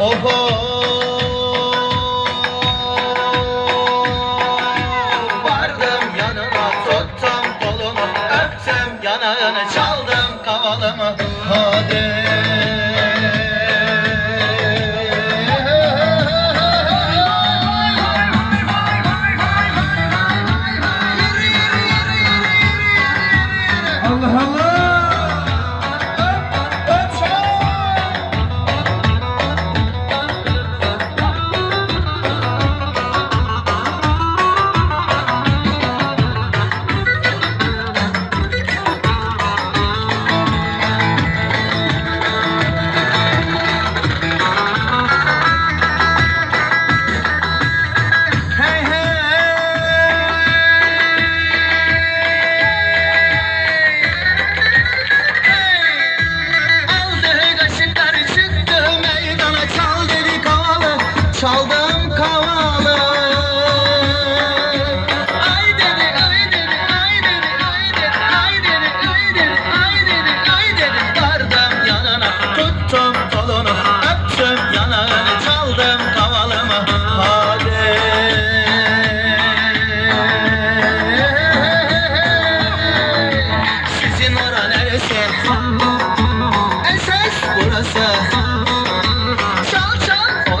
Oho. Vardım yanına tuttum kolunu öptüm yana yana çaldım kavalımı. Hadi.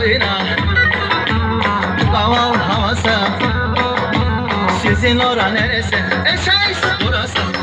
bağrına Kaval havası. Sizin ora neresi? Eşeş burası.